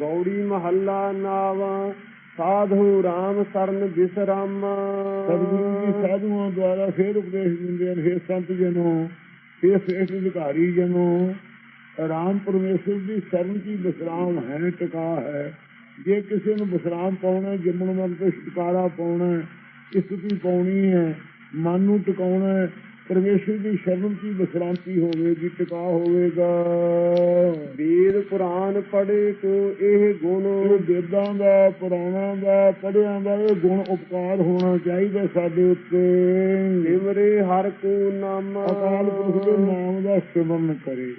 ਗੌੜੀ ਮਹੱਲਾ ਨਾਵਾ ਸਾਧੂ ਰਾਮ ਸਰਨ ਬਿਸਰਾਮਾ। ਸਤਿਗੁਰੂ ਜੀ ਸਾਧੂਆਂ ਦੁਆਰਾ ਫੇਰ ਉਪਦੇਸ਼ ਦਿੰਦੇ ਹਨ ਫੇਰ ਸੰਤ ਜਨੋ ਫੇਰ ਸ੍ਰੇਸ਼ਟ ਅਧਿਕਾਰੀ ਜਨੋ। ਰਾਮ ਪਰਮੇਸ਼ਰ ਦੀ ਸ਼ਰਨ ਕੀ ਵਿਸਰਾਮ ਹੈ ਟਿਕਾ ਹੈ। ਜੇ ਕਿਸੇ ਨੂੰ ਵਿਸਰਾਮ ਪਾਉਣਾ ਹੈ, ਜੰਮਣ ਮਨ ਤੇ ਛੁਟਕਾਰਾ ਪਾਉਣਾ ਹੈ, ਇਸਤੀ ਪਾਉਣੀ ਹੈ ਮਨ ਨੂੰ ਟਿਕਾਉਣਾ ਪਰਮੇਸ਼ਰ ਦੀ ਸ਼ਰਨ ਕੀ ਵਿਸਰਾਂਤੀ ਹੋਵੇਗੀ ਟਿਕਾ ਹੋਵੇਗਾ। ਵੇਦ ਪੁਰਾਨ ਪੜੇ ਕੋ ਇਹ ਗੁਣ ਵੇਦਾਂ ਦਾ ਪੁਰਾਣਾਂ ਦਾ ਪੜਿਆਂ ਦਾ ਇਹ ਗੁਣ ਉਪਕਾਰ ਹੋਣਾ ਚਾਹੀਦਾ ਸਾਡੇ ਉੱਤੇ। ਸਿਮਰੇ ਹਰ ਕੋ ਨਾਮ। ਅਕਾਲ ਪੁਰਖ ਦੇ ਨਾਮ ਦਾ ਸਿਮਰਨ ਕਰੇ।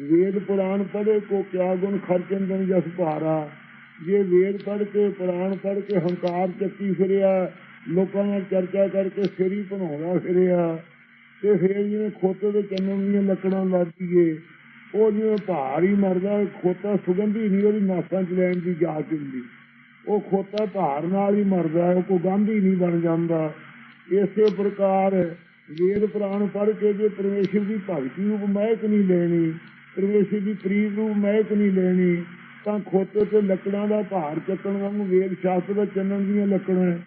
ਵੇਦ ਪੁਰਾਣ ਪੜ੍ਹੇ ਕੋ ਕਿਆ ਗੁਣ ਖਰਚੰਦਨ ਜਸ ਭਾਰਾ। ਜੇ ਵੇਦ ਪੜ੍ਹ ਕੇ ਪੁਰਾਣ ਪੜ੍ਹ ਕੇ ਹੰਕਾਰ ਚੱਕੀ ਫਿਰਿਆ ਲੋਕਾਂ ਨਾਲ ਚਰਚਾ ਕਰਕੇ ਸਿਰੀ ਬਣਾਉਂਦਾ ਫਿਰਿਆ ਤੇ ਫਿਰ ਜਿਵੇਂ ਖੋਤੇ ਦੇ ਚੰਨਣ ਦੀਆਂ ਲੱਕੜਾਂ ਲੱਦੀਏ ਉਹ ਜਿਵੇਂ ਭਾਰ ਹੀ ਮਰਦਾ, ਖੋਤਾ ਸੁਗੰਧੀ ਨਹੀਂ, ਉਹਦੀ ਨਾਸਾਂ ਚ ਲੈਣ ਦੀ ਜਾਚ ਹੁੰਦੀ। ਉਹ ਖੋਤਾ ਭਾਰ ਨਾਲ ਹੀ ਮਰਦਾ, ਉਹ ਕੋਈ ਗੰਧ ਹੀ ਨਹੀਂ ਬਣ ਜਾਂਦਾ। ਇਸੇ ਪ੍ਰਕਾਰ ਵੇਦ ਪੁਰਾਣ ਪੜ ਕੇ ਜੇ ਪਰਮੇਸ਼ਰ ਦੀ ਭਗਤੀ ਰੂਪ ਮਹਿਕ ਨਹੀਂ ਲੈਣੀ, ਪਰਮੇਸ਼ਰ ਦੀ ਪ੍ਰੀਤ ਰੂਪ ਮਹਿਕ ਨਹੀਂ ਲੈਣੀ, ਤਾਂ ਖੋਤੇ ਤੇ ਲੱਕੜਾਂ ਦਾ ਭਾਰ ਚੱਕਣ ਵਾਂਗੂ ਵੇਦ ਸ਼ਾਸਤਰ ਦਾ ਚੰਨਣ ਦੀਆਂ ਲੱਕੜਾਂ।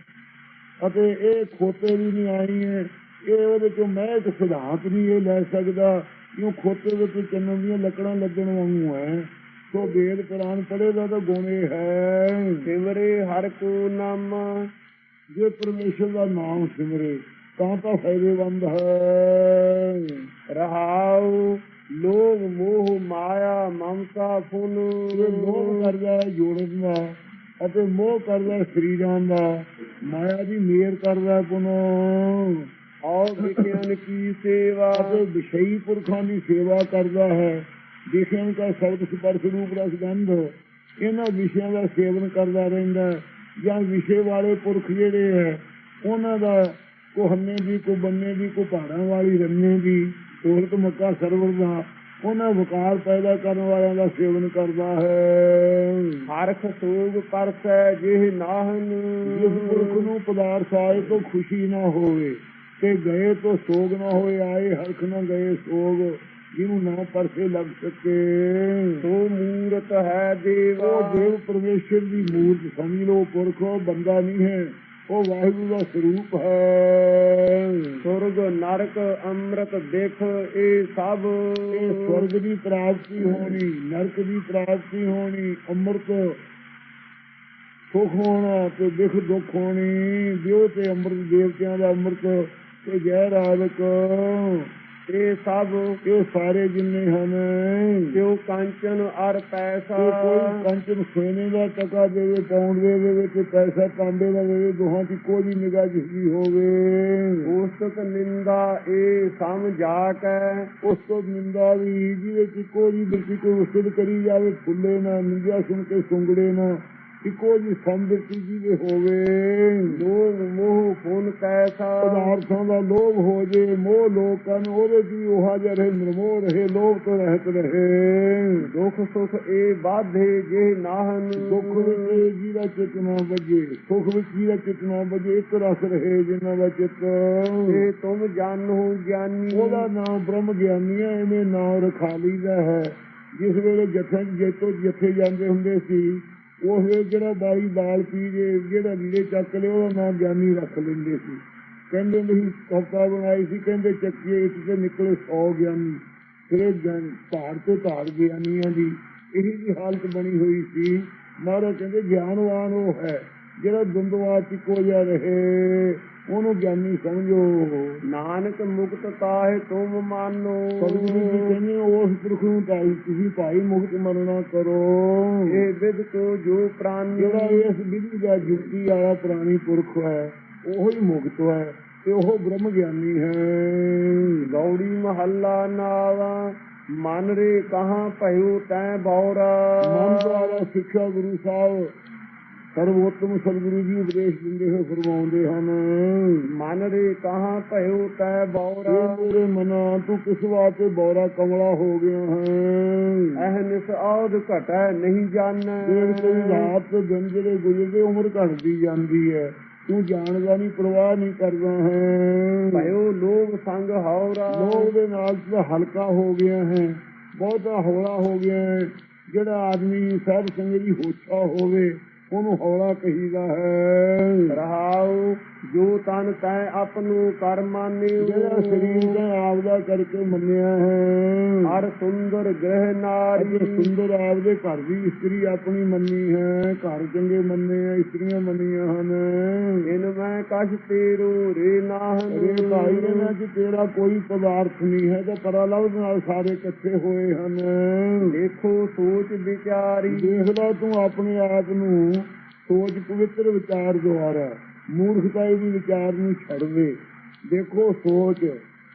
ਅਤੇ ਇਹ ਖੋਤੇ ਵੀ ਨਹੀਂ ਆਈ ਹੈ ਇਹ ਉਹਦੇ ਚੋਂ ਮਹਿਕ ਸਿਧਾਂਤ ਨਹੀਂ ਇਹ ਲੈ ਸਕਦਾ ਕਿਉਂ ਖੋਤੇ ਉੱਤੇ ਚੰਨਣ ਦੀਆਂ ਲੱਕੜਾਂ ਲੱਗਣ ਵਾਂਗੂ ਹੈ। ਸੋ ਵੇਦ ਪੜ੍ਹੇ ਦਾ ਤਾਂ ਗੁਣ ਹੈ। ਸਿਮਰੇ ਹਰ ਕੋ ਨਾਮ। ਜੇ ਪਰਮੇਸ਼ਰ ਦਾ ਨਾਮ ਸਿਮਰੇ ਤਾਂ ਤਾਂ ਫਾਇਦੇਮੰਦ ਹੈ। ਰਹਾਉ ਲੋਭ ਮੋਹ ਮਾਇਆ ਮਮਤਾ ਫੁਨ ਇਹ ਲੋਭ ਕਰਦਾ ਹੈ ਜੋੜਨ ਦਾ ਅਤੇ ਮੋਹ ਕਰਦਾ ਸਰੀਰਾਂ ਦਾ ਮਾਇਆ ਦੀ ਮੇਰ ਕਰਦਾ ਪੁਨੋ ਔਰ ਵਿਖਿਆਨ ਕੀ ਸੇਵਾ ਅਤੇ ਵਿਸ਼ਈ ਪੁਰਖਾਂ ਦੀ ਸੇਵਾ ਕਰਦਾ ਹੈ ਵਿਸ਼ਿਆਂ ਦਾ ਸ਼ਬਦ ਸਪਰਸ਼ ਰੂਪ ਰਸ ਗੰਧ ਇਹਨਾਂ ਵਿਸ਼ਿਆਂ ਦਾ ਸੇਵਨ ਕਰਦਾ ਰਹਿੰਦਾ। ਜਾਂ ਵਿਸ਼ੇ ਵਾਲੇ ਪੁਰਖ ਜਿਹੜੇ ਹੈ ਉਹਨਾਂ ਦਾ ਕੋ ਹੰਨੇ ਦੀ ਕੋ ਬੰਨੇ ਦੀ ਕੋ ਪਹਾੜਾਂ ਵਾਲੀ ਰੰਨੇ ਦੀ ਢੋਲਕ ਮੱਕਾ ਸਰਵਰ ਦਾ ਉਹਨਾਂ ਵਕਾਰ ਪੈਦਾ ਕਰਨ ਵਾਲਿਆਂ ਦਾ ਸੇਵਨ ਕਰਦਾ ਹੈ ਹਰਖ ਸੋਗ ਪਰਸੈ ਜਿਹ ਨਾਹਨ ਜਿਸ ਪੁਰਖ ਨੂੰ ਪਦਾਰਥ ਆਏ ਤੋਂ ਖੁਸ਼ੀ ਨਾ ਹੋਵੇ ਤੇ ਗਏ ਤੋਂ ਸੋਗ ਨਾ ਹੋਏ ਆਏ ਹਰਖ ਨਾ ਗਏ ਸੋਗ ਜਿਹਨੂੰ ਨਾ ਪਰਸੇ ਲੱਗ ਸਕੇ। ਸੋ ਮੂਰਤ ਹੈ ਦੇਵਾ। ਉਹ ਦੇਵ ਪਰਮੇਸ਼ਰ ਦੀ ਮੂਰਤ ਸਮਝ ਲਓ ਪੁਰਖ ਬੰਦਾ ਨਹੀਂ ਹੈ ਉਹ ਵਾਹਿਗੁਰੂ ਦਾ ਸਰੂਪ ਹੈ। ਸੁਰਗ ਨਰਕ ਅੰਮ੍ਰਿਤ ਦੇਖ ਇਹ ਸਭ। ਇਹ ਸਵਰਗ ਦੀ ਪ੍ਰਾਪਤੀ ਹੋਣੀ ਨਰਕ ਦੀ ਪ੍ਰਾਪਤੀ ਹੋਣੀ ਅੰਮ੍ਰਿਤ ਸੁਖ ਹੋਣਾ ਤੇ ਦੁੱਖ ਦੁੱਖ ਹੋਣੀ ਦਿਓ ਤੇ ਅੰਮ੍ਰਿਤ ਦੇਵਤਿਆਂ ਦਾ ਅੰਮ੍ਰਿਤ ਤੇ ਜੈ ਰਾਜਕ ਇਹ ਸਭ ਇਹ ਸਾਰੇ ਜਿੰਨੇ ਹਨ? ਕਿਉ ਕੰਚਨ ਅਰ ਪੈਸਾ? ਕੋਈ ਕੰਚਨ ਸੋਨੇ ਦਾ ਟਕਾ ਦੇਵੇ ਪਾਉਂਡ ਦੇਵੇ ਵਿੱਚ ਪੈਸਾ ਤਾਂਬੇ ਦਾ ਦੇਵੇ ਦੋਹਾਂ ਦੀ ਕੋਈ ਵੀ ਨਿਗਾਹ ਜਿਹੀ ਹੋਵੇ। ਉਸਤ ਨਿੰਦਾ ਇਹ ਸਮਝਾ ਕੇ ਉਸ ਤੋਂ ਨਿੰਦਾ ਵੀ ਜਿਹਦੇ ਚ ਕੋਈ ਵੀ ਕੋਈ ਉਸਤਤ ਕਰੀ ਜਾਵੇ ਫੁੱਲੇ ਨਾ ਨਿੰਦਿਆ ਸੁਣ ਕੇ ਸੁੰਗੜੇ ਨਾ। ਇੱਕੋ ਜੀ ਸੰਬਿਰਤੀ ਜਿਹਦੇ ਹੋਵੇ। ਲੋਭ ਮੋਹ ਫੁਨ ਕੈਸਾ ਪਦਾਰਥਾਂ ਦਾ ਲੋਭ ਹੋ ਜੇ ਮੋਹ ਲੋਕਾਂ ਨੂੰ ਉਹਦੇ ਦੀ ਉਹਾ ਜਿਹਾ ਰਹੇ ਨਿਰਮੋਹ ਰਹੇ ਲੋਭ ਤੋਂ ਰਹਿਤ ਰਹੇ। ਦੁਖ ਸੁਖ ਇਹ ਬਾਧੇ ਜੇ ਨਾਹਨ। ਦੁੱਖ ਵਿੱਚ ਜਿਹਦਾ ਚਿੱਤ ਨਾ ਵੱਜੇ ਸੁਖ ਵਿੱਚ ਜਿਹਦਾ ਚਿੱਤ ਨਾ ਵੱਜੇ ਇੱਕ ਰਸ ਰਹੇ ਜਿਨ੍ਹਾਂ ਦਾ ਚਿੱਤ। ਇਹ ਤੁਮ ਜਾਣੋ ਗਿਆਨੀ। ਉਹਦਾ ਨਾਮ ਬ੍ਰਹਮ ਗਿਆਨੀ ਹੈ ਐਵੇਂ ਨਾਮ ਰਖਾ ਲਈਦਾ ਹੈ। ਜਿਸ ਵੇਲੇ ਜਥੇ ਜੇਤੋ ਜਥੇ ਜਾਂਦੇ ਹੁੰਦੇ ਸੀ ਉਸ ਵੇਲੇ ਜਿਹੜਾ ਬਾਈ ਦਾਲ ਪੀ ਜੇ ਜਿਹੜਾ ਲੀੜੇ ਚੱਕ ਲਿਆ ਉਹਦਾ ਨਾਮ ਗਿਆਨੀ ਰੱਖ ਲੈਂਦੇ ਸੀ। ਕਹਿੰਦੇ ਨਹੀਂ ਕਵਤਾ ਬਣਾਈ ਸੀ, ਕਹਿੰਦੇ ਚੱਕੀਏ ਇਸ ਤੇ ਨਿਕਲੇ 100 ਗਿਆਨੀ। ਫਿਰ ਇਹ ਧਾਰ ਤੋਂ ਧਾਰ ਗਿਆਨੀਆਂ ਦੀ ਇਹੀ ਜੀ ਹਾਲਤ ਬਣੀ ਹੋਈ ਸੀ। ਮਹਾਰਾਜ ਕਹਿੰਦੇ, ਗਿਆਨਵਾਨ ਉਹ ਹੈ ਜਿਹੜਾ ਦੁੰਦਵਾਚ ਇੱਕੋ ਜਿਹਾ ਰਹੇ। ਉਹਨੂੰ ਗਿਆਨੀ ਸਮਝੋ। ਨਾਨਕ ਮੁਕਤ ਤਾਹੇ ਤੁਮ ਮਾਨੋ। ਸਤਿਗੁਰੂ ਜੀ ਕਹਿੰਦੇ ਉਸ ਪੁਰਖ ਨੂੰ ਭਾਈ ਤੁਸੀਂ ਭਾਈ ਮੁਕਤ ਮੰਨਣਾ ਕਰੋ। ਇਹ ਵਿਦ ਕੋ ਜੋ ਪ੍ਰਾਨੀ। ਜਿਹੜਾ ਇਸ ਵਿਧੀ ਦਾ ਜੁਗਤੀ ਵਾਲਾ ਪ੍ਰਾਣੀ ਪੁਰਖ ਹੈ ਉਹ ਹੀ ਮੁਕਤ ਹੈ ਤੇ ਉਹ ਬ੍ਰਹਮ ਗਿਆਨੀ ਹੈ। ਗੌੜੀ ਮਹੱਲਾ ਨਾਵਾ ਮਨ ਰੇ ਕਹਾਂ ਭਇਓ ਤੈ ਬੌਰਾ। ਮਨ ਦੁਆਰਾ ਸਿੱਖਿਆ ਗੁਰੂ ਸਾਹਿਬ ਸਰਵੋਤਮ ਸਤਿਗੁਰੂ ਜੀ ਉਪਦੇਸ਼ ਦਿੰਦੇ ਹੋਏ ਫਰਮਾਉਂਦੇ ਹਨ ਮਨ ਰੇ ਕਹਾਂ ਭਇਓ ਤੈ ਬੌਰਾ। ਇਹ ਮੇਰੇ ਮਨਾ ਤੂੰ ਕਿਸ ਵਾਸਤੇ ਬੌਰਾ ਕਮਲਾ ਹੋ ਗਿਆ ਹੈ? ਅਹਨਿਸ ਔਦ ਘਟੈ ਨਹੀਂ ਜਾਣੈ। ਕੋਈ ਰਾਤ ਦਿਨ ਜਿਹੜੇ ਗੁਜ਼ਰਦੇ ਉਮਰ ਘਟਦੀ ਜਾਂਦੀ ਹੈ। ਤੂੰ ਜਾਣਦਾ ਨਹੀਂ ਪਰਵਾਹ ਨਹੀਂ ਕਰਦਾ ਹੈ। ਭਇਓ ਲੋਭ ਸੰਗ ਹੌਰਾ ਲੋਕ ਦੇ ਨਾਲ ਤੂੰ ਹਲਕਾ ਹੋ ਗਿਆ ਹੈ ਬਹੁਤਾ ਹੌਲਾ ਹੋ ਗਿਆ ਹੈ। ਜਿਹੜਾ ਆਦਮੀ ਸਾਧ ਸੰਗਤ ਦੀ ਹੋਛਾ ਹੋਵੇ ਉਹਨੂੰ ਹੌਲਾ ਕਹੀਦਾ ਹੈ। ਰਹਾਉ ਜੋ ਤਨ ਤੈ ਆਪਨੂ ਕਰ ਮਾਨਿਓ। ਜਿਹੜਾ ਸਰੀਰ ਦਾ ਆਪਦਾ ਕਰਕੇ ਮੰਨਿਆ ਹੈ। ਹਰ ਸੁੰਦਰ ਗ੍ਰਹਿ ਨਾਰੀ। ਸੁੰਦਰ ਆਪਦੇ ਘਰ ਦੀ ਇਸਤਰੀ ਆਪਣੀ ਮੰਨੀ ਹੈ। ਘਰ ਚੰਗੇ ਮੰਨੇ ਆ ਇਸਤਰੀਆਂ ਮੰਨੀਆਂ ਹਨ। ਇਨ ਮੈਂ ਕਛ ਤੇਰੋ ਰੇ ਨਾਹਨ। ਅਰੇ ਭਾਈ ਇਹਨਾਂ 'ਚ ਤੇਰਾ ਕੋਈ ਪਦਾਰਥ ਨਹੀਂ ਹੈ ਤੇ ਪਰਲਵ ਨਾਲ ਸਾਰੇ ਇਕੱਠੇ ਹੋਏ ਹਨ। ਦੇਖੋ ਸੋਚ ਵਿਚਾਰੀ। ਦੇਖ ਲੈ ਤੂੰ ਆਪਣੇ ਆਪ ਨੂੰ ਸੋਚ ਪਵਿੱਤਰ ਵਿਚਾਰ ਦੁਆਰਾ। ਮੂਰਖਤਾਈ ਦੀ ਵਿਚਾਰ ਨੂੰ ਛੱਡ ਦੇ ਦੇਖੋ ਸੋਚ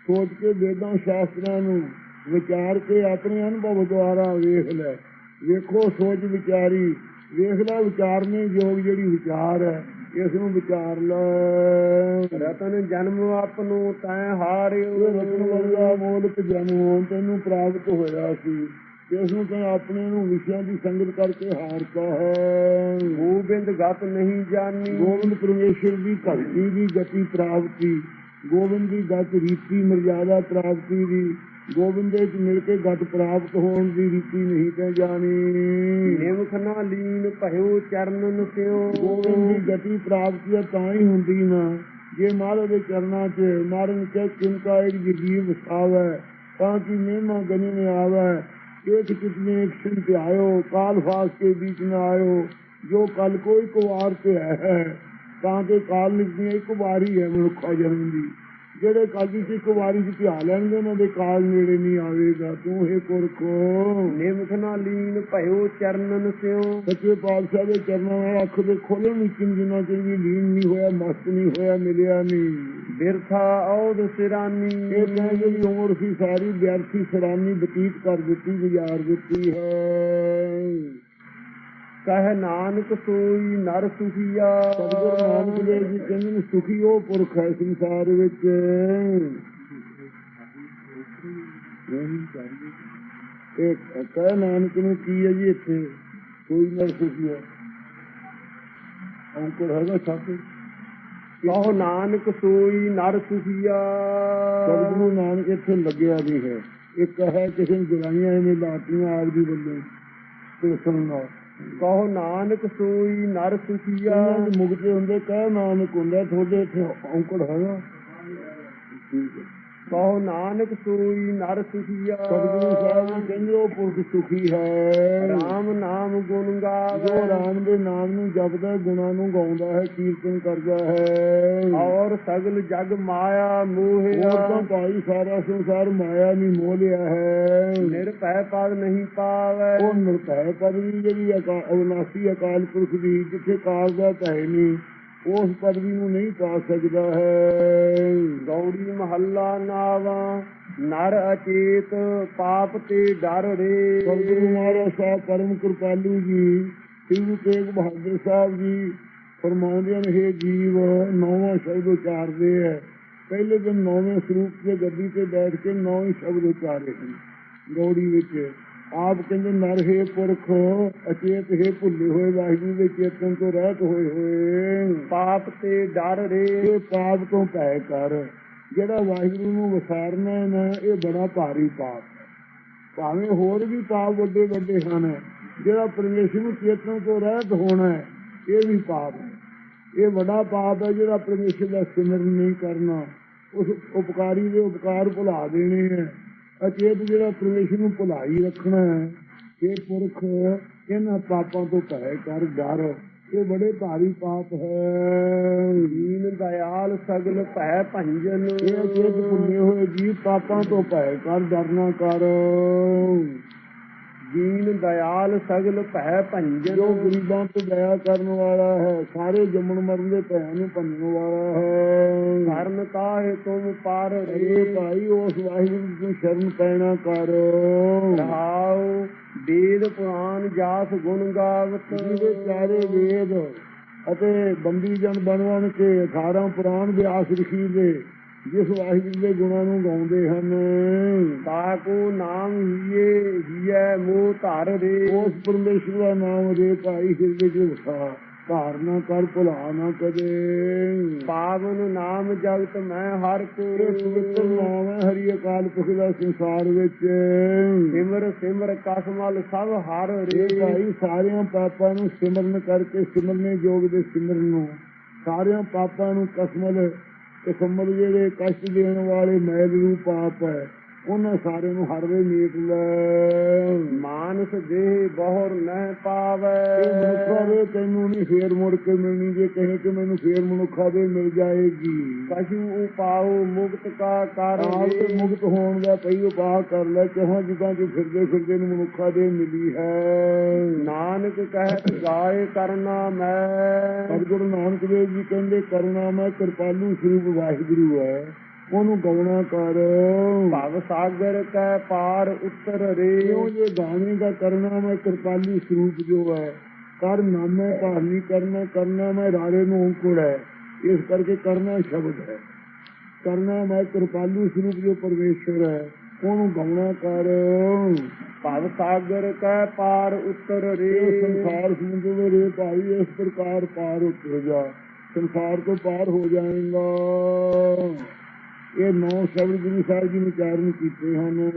ਸੋਚ ਕੇ ਵੇਦਾਂ ਸ਼ਾਸਤਰਾਂ ਨੂੰ ਵਿਚਾਰ ਕੇ ਆਪਣੇ ਅਨੁਭਵ ਦੁਆਰਾ ਵੇਖ ਲੈ। ਵੇਖੋ ਸੋਚ ਵਿਚਾਰੀ ਵੇਖ ਲੈ ਵਿਚਾਰਨੇ ਯੋਗ ਜਿਹੜੀ ਵਿਚਾਰ ਹੈ ਇਸ ਨੂੰ ਵਿਚਾਰ ਲੈ। ਰਤਨ ਜਨਮ ਆਪਨੂ ਤੈ ਇਹ ਹਾਰਿਓ। ਰਤਨ ਵਰਗਾ ਮੋਲਕ ਜਨਮ ਤੈਨੂੰ ਪ੍ਰਾਪਤ ਹੋਇਆ ਸੀ। ਇਸ ਨੂੰ ਤੈਂ ਆਪਣੇ ਨੂੰ ਵਿਸ਼ਿਆਂ ਦੀ ਸੰਗਤ ਕਰਕੇ ਹਾਰਤਾ ਹੈ। ਗੋਬਿੰਦ ਗਤ ਨਹੀਂ ਜਾਣੀ ਗੋਬਿੰਦ ਪਰਮੇਸ਼ਰ ਦੀ ਭਗਤੀ ਦੀ ਗਤੀ ਪ੍ਰਾਪਤੀ ਗੋਬਿੰਦ ਦੀ ਗਤ ਰੀਤੀ ਮਰਜ਼ਾਦਾ ਪ੍ਰਾਪਤੀ ਦੀ ਗੋਬਿੰਦ ਦੇ ਮਿਲ ਕੇ ਗਤ ਪ੍ਰਾਪਤ ਹੋਣ ਦੀ ਰੀਤੀ ਨਹੀਂ ਤੈਂ ਜਾਣੀ। ਨਿਮਖ ਨਾ ਲੀਨ ਭਇਓ ਚਰਨਨ ਸਿਓ। ਗੋਬਿੰਦ ਦੀ ਗਤੀ ਪ੍ਰਾਪਤੀ ਤਾਂ ਹੀ ਹੁੰਦੀ ਨਾ। ਜੇ ਮਹਾਰਾਜ ਦੇ ਚਰਨਾਂ 'ਚ ਮਾਰਨ ਕੇ ਚਿੰਤਾ ਇੱਕ ਜੀਵ ਵਸਾਵੇ ਤਾਂ ਕਿ ਮਹਿਮਾ ਗਨੀ में ਆਵੇ। एक चित में एक सिंह पे आयो काल फास के बीच में आयो जो कल को एक वार पे है ਤਾਂ ਕਿ ਕਾਲ ਨਿਕਲੀ ਇੱਕ ਵਾਰੀ ਹੈ ਮਨੁੱਖਾ ਜਨਮ ਦੀ ਜਿਹੜੇ ਕਾਜੀ ਚ ਇੱਕ ਵਾਰੀ ਚ ਧਿਆ ਲੈਣਗੇ ਉਹਨਾਂ ਦੇ ਕਾਲ ਨੇੜੇ ਨਹੀਂ ਆਵੇਗਾ। ਤੂੰ ਇਹ ਪੁਰਖੋ। ਨਿਮਖ ਨਾ ਲੀਨ ਭਇਓ ਚਰਨਨ ਸਿਓ ਸੱਚੇ ਪਾਤਸ਼ਾਹ ਦੇ ਚਰਨਾਂ ਨਾਲ ਅੱਖ ਦੇ ਖੋਲਣ ਵਿੱਚ ਜਿੰਨਾ ਚਿਰ ਵੀ ਲੀਨ ਨਹੀਂ ਹੋਇਆ ਮਸਤ ਨਹੀਂ ਹੋਇਆ ਮਿਲਿਆ ਨਹੀਂ। ਬਿਰਥਾ ਔਦ ਸਿਰਾਨੀ। ਇਹ ਤਾਂ ਜਿਹੜੀ ਉਮਰ ਸੀ ਸਾਰੀ ਵਿਅਰਥੀ ਸਰਾਨੀ ਬਤੀਤ ਕਰ ਦਿੱਤੀ ਗੁਜ਼ਾਰ ਦਿੱਤੀ ਹੈ। ਕਹਿ ਨਾਨਕ ਸੋਈ ਨਰ ਸੁਖੀਆ। ਸਤਿਗੁਰੂ ਨਾਨਕ ਦੇਵ ਜੀ ਕਹਿੰਦੇ ਨੇ, ਸੁਖੀ ਉਹ ਪੁਰਖ ਹੈ ਸੰਸਾਰ ਵਿੱਚ। ਇਹ ਕਹਿ ਨਾਨਕ ਨੂੰ ਕੀ ਹੈ ਜੀ ਇੱਥੇ? ਕੋਈ ਨਾ ਸੁਖੀ ਹੈ ਹੈਗਾ ਸੱਤ। ਕਹੋ ਨਾਨਕ ਸੋਈ ਨਰ ਸੁਖੀਆ। ਸਤਿਗੁਰੂ ਨਾਨਕ ਇੱਥੇ ਲੱਗਿਆ ਵੀ ਹੈ। ਇੱਕ ਹੈ ਕਿਸੇ ਨੇ ਜਗਾਈਆਂ ਲਾਤੀਆਂ ਆਪ ਦੀ ਵੱਲੋਂ। ਤੇ ਸੁਣਨਾ। ਕਹੋ ਨਾਨਕ ਸੋਈ ਨਰ ਸੁਖੀਆ। ਮੁਕਤੇ ਹੁੰਦੇ, ਕਹਿ ਨਾਨਕ ਹੁੰਦਾ, ਤੁਹਾਡੇ ਇੱਥੇ ਔਂਕੜ ਹੈਗਾ। ਠੀਕ ਹੈ। ਕਹੋ ਨਾਨਕ ਸੋਈ ਨਰ ਸੁਖੀਆ। ਸਤਿਗੁਰੂ ਸਾਹਿਬ ਜੀ ਕਹਿੰਦੇ ਉਹ ਪੁਰਖ ਸੁਖੀ ਹੈ। ਰਾਮ ਨਾਮ ਗੁਣ ਜੋ ਗਾਵੇ ਰਾਮ ਦੇ ਨਾਮ ਨੂੰ ਜਪਦਾ ਗੁਣਾਂ ਨੂੰ ਗਾਉਂਦਾ ਹੈ ਕੀਰਤਨ ਕਰਦਾ ਹੈ। ਔਰ ਸਗਲ ਜਗ ਮਾਇਆ ਉਹ ਤਾਂ ਮੋਹਿਆ ਭਾਈ ਸਾਰਾ ਸੰਸਾਰ ਮਾਇਆ ਨਹੀਂ ਮੋਹ ਲਿਆ ਹੈ। ਨਿਰਭੈ ਪਦ ਨਹੀਂ ਪਾਵੇ। ਉਹ ਨਿਰਭੈ ਪਦਵੀ ਜਿਹੜੀ ਅਕਾ- ਅਵਿਨਾਸੀ ਅਕਾਲ ਪੁਰਖ ਦੀ ਜਿੱਥੇ ਕਾਲ ਦਾ ਭੈ ਨਹੀਂ। ਉਸ ਪਦਵੀ ਨੂੰ ਨਹੀਂ ਪਾ ਸਕਦਾ ਹੈ। ਗੌੜੀ ਮਹੱਲਾ ਨਾਵਾ, ਨਰ ਅਚੇਤ, ਪਾਪ ਤੇ ਡਰ ਰੇ। ਸਤਿਗੁਰੂ ਮਹਾਰਾਜ ਸਾਹਿਬ, ਪਰਮ ਕਿਰਪਾਲੂ ਜੀ, ਸ੍ਰੀ ਗੁਰੂ ਤੇਗ ਬਹਾਦਰ ਸਾਹਿਬ ਜੀ, ਫਰਮਾਉਂਦੇ ਨੇ ਇਹ ਜੀਵ, ਨੌਵਾਂ ਸ਼ਬਦ ਉਚਾਰਦੇ ਹੈ। ਪਹਿਲੇ ਦਿਨ ਨੌਵੇਂ ਸਰੂਪ ਤੇ ਗੱਦੀ ਤੇ ਬੈਠ ਕੇ ਨੌ ਸ਼ਬਦ ਉਚਾਰੇ ਹਨ। ਗੌੜੀ ਵਿੱਚ ਆਪ ਕਹਿੰਦੇ ਨਰ ਹੈ ਪੁਰਖ ਅਚੇਤ ਹੈ ਭੁੱਲੇ ਹੋਏ ਵਾਹਿਗੁਰੂ ਦੇ ਚੇਤਨ ਤੋਂ ਰਹਿਤ ਹੋਏ ਹੋਏ। ਪਾਪ ਤੇ ਡਰ ਰੇ। ਇਹ ਪਾਪ ਤੋਂ ਭੈ ਕਰ। ਜਿਹੜਾ ਵਾਹਿਗੁਰੂ ਨੂੰ ਵਿਸਾਰਨਾ ਨਾ ਇਹ ਬੜਾ ਭਾਰੀ ਪਾਪ ਹੈ। ਭਾਵੇਂ ਹੋਰ ਵੀ ਪਾਪ ਵੱਡੇ ਵੱਡੇ ਹਨ ਜਿਹੜਾ ਪਰਮੇਸ਼ਰ ਨੂੰ ਚੇਤਨ ਤੋਂ ਰਹਿਤ ਹੋਣਾ ਹੈ ਇਹ ਵੀ ਪਾਪ ਹੈ। ਇਹ ਵੱਡਾ ਪਾਪ ਹੈ ਜਿਹੜਾ ਪਰਮੇਸ਼ਰ ਦਾ ਸਿਮਰਨ ਨਹੀਂ ਕਰਨਾ। ਉਸ ਉਪਕਾਰੀ ਦੇ ਉਪਕਾਰ ਭੁਲਾ ਦੇਣੇ ਹੈ। ਅਚੇਤ ਜਿਹੜਾ ਪਰਮੇਸ਼ਰ ਨੂੰ ਭੁਲਾਈ ਰੱਖਣਾ ਹੈ ਇਹ ਪੁਰਖ ਇਹਨਾਂ ਪਾਪਾਂ ਤੋਂ ਭੈ ਕਰ ਡਰ। ਇਹ ਬੜੇ ਭਾਰੀ ਪਾਪ ਹੈ। ਦੀਨ ਦਇਆਲ ਸਗਲ ਭੈ ਭੰਜਨ। ਇਹ ਅਚੇਤ ਭੁੱਲੇ ਹੋਏ ਜੀ ਪਾਪਾਂ ਤੋਂ ਭੈ ਕਰ ਡਰਨਾ ਕਰ। ਦੀਨ ਦਇਆਲ ਸਗਲ ਭੈ ਭੰਜਨ। ਜੋ ਗਰੀਬਾਂ ਤੋਂ ਦਇਆ ਕਰਨ ਵਾਲਾ ਹੈ, ਸਾਰੇ ਜੰਮਣ ਮਰਨ ਦੇ ਭੈ ਨੂੰ ਭੰਨਣ ਵਾਲਾ ਹੈ। ਕਰਨ ਕਾਹੇ ਤੁਮ ਪਰ ਰੇ ਭਾਈ, ਉਸ ਵਾਹਿਗੁਰੂ ਨੂੰ ਸ਼ਰਨ ਪੈਣਾ ਕਰ। ਰਹਾਉ ਵੇਦ ਪੁਰਾਨ ਜਾਸ ਗੁਣ ਗਾਵਤ। ਜਿਹਦੇ ਚਾਰੇ ਵੇਦ ਅਤੇ ਬੰਦੀ ਜਨ ਬਣਵਣ ਕੇ 18 ਪੁਰਾਣ ਵਿਆਸ ਰਖੀ ਦੇ ਜਿਸ ਵਾਹਿਗੁਰੂ ਦੇ ਗੁਣਾਂ ਨੂੰ ਗਾਉਂਦੇ ਹਨ। ਤਾਕੋ ਨਾਮ ਹੀਏ ਹੀਐ ਮੋਹ ਧਰ ਰੇ। ਉਸ ਪਰਮੇਸ਼ਰ ਦਾ ਨਾਮ ਦੇ ਭਾਈ ਹਿਰਦੇ ਚ ਵਸਾ ਧਾਰਨਾ ਕਰ ਭੁਲਾ ਨਾ ਕਦੇ ਪਾਵਨ ਨਾਮ ਜਗਤ ਮੈਂ ਹਰ ਕੋ। ਪਵਿੱਤਰ ਨਾਮ ਹੈ ਹਰੀ ਅਕਾਲ ਪੁਰਖ ਦਾ ਸੰਸਾਰ ਵਿੱਚ। ਸਿਮਰ ਸਿਮਰ ਕਸਮਲ ਸਭ ਹਰ ਰੇ। ਭਾਈ ਸਾਰਿਆਂ ਪਾਪਾਂ ਨੂੰ ਸਿਮਰਨ ਕਰਕੇ ਸਿਮਰਨੇ ਯੋਗ ਦੇ ਸਿਮਰਨ ਨੂੰ। ਸਾਰਿਆਂ ਪਾਪਾਂ ਨੂੰ ਕਸਮਲ ਕਸਮਲ ਜਿਹੜੇ ਕਸ਼ਟ ਦੇਣ ਵਾਲੇ ਮੈਲ ਰੂਪ ਪਾਪ ਹੈ ਉਹਨਾਂ ਸਾਰੇ ਨੂੰ ਹਰ ਵੇ ਮੀਟ ਲੈ। ਮਾਨਸ ਦੇਹ ਬਹੁਰ ਨਹਿ ਪਾਵੈ। ਮਨੁੱਖਾ ਤੈਨੂੰ ਨਹੀਂ ਫੇਰ ਮੁੜ ਕੇ ਮਿਲਣੀ ਜੇ ਕਹੇ ਕਿ ਮੈਨੂੰ ਫੇਰ ਮਨੁੱਖਾ ਦੇ ਮਿਲ ਜਾਏਗੀ। ਕਛੂ ਉਪਾਉ ਮੁਕਤ ਕਾ ਕਰ ਆਪ ਤੇ ਮੁਕਤ ਹੋਣ ਦਾ ਕਈ ਉਪਾਅ ਕਰ ਲੈ ਚਾਹਾਂ ਜਿੱਦਾਂ ਚ ਫਿਰਦੇ ਫਿਰਦੇ ਨੂੰ ਮਨੁੱਖਾ ਦੇ ਮਿਲੀ ਹੈ। ਨਾਨਕ ਕਹਿਤ ਗਾਏ ਕਰਨਾ ਮੈਂ ਪਰ ਗੁਰੂ ਨਾਨਕ ਦੇਵ ਜੀ ਕਹਿੰਦੇ ਕਰੁਣਾ ਮੈਂ ਕਿਰਪਾਲੂ ਸਰੂਪ ਵਾਹਿਗੁਰੂ ਹੈ ਉਹਨੂੰ ਗਾਉਣਾ ਕਰ। ਭਵ ਸਾਗਰ ਕੈ ਪਾਰ ਉਤਰ ਰੇ। ਕਿਉਂ ਜੇ ਗਾਣੇ ਦਾ ਕਰਨਾ ਮੈਂ ਕਿਰਪਾਲੂ ਸਰੂਪ ਜੋ ਹੈ ਕਰ ਨਾਮੇ ਭਾਨੀ ਕਰਨਾ ਕਰਨਾ ਮੈਂ ਰਾਰੇ ਨੂੰ ਅੰਕੁੜ ਹੈ ਇਸ ਕਰਕੇ ਕਰਨਾ ਸ਼ਬਦ ਹੈ। ਕਰਨਾ ਮੈਂ ਕਿਰਪਾਲੂ ਸਰੂਪ ਜੋ ਪਰਮੇਸ਼ਰ ਹੈ ਉਹਨੂੰ ਗਾਉਣਾ ਕਰ। ਭਵ ਸਾਗਰ ਕੈ ਪਾਰ ਉਤਰ ਰੇ। ਸੰਸਾਰ ਸਮੁੰਦਰ ਰੇ ਭਾਈ, ਇਸ ਪ੍ਰਕਾਰ ਪਾਰ ਉਤਰ ਜਾ। ਸੰਸਾਰ ਤੋਂ ਪਾਰ ਹੋ ਜਾਏਗਾ। ਇਹ ਨੌ ਸ਼ਬਦ ਗੁਰੂ ਸਾਹਿਬ ਜੀ ਨੇ ਉਚਾਰਨ ਕੀਤੇ ਹਨ।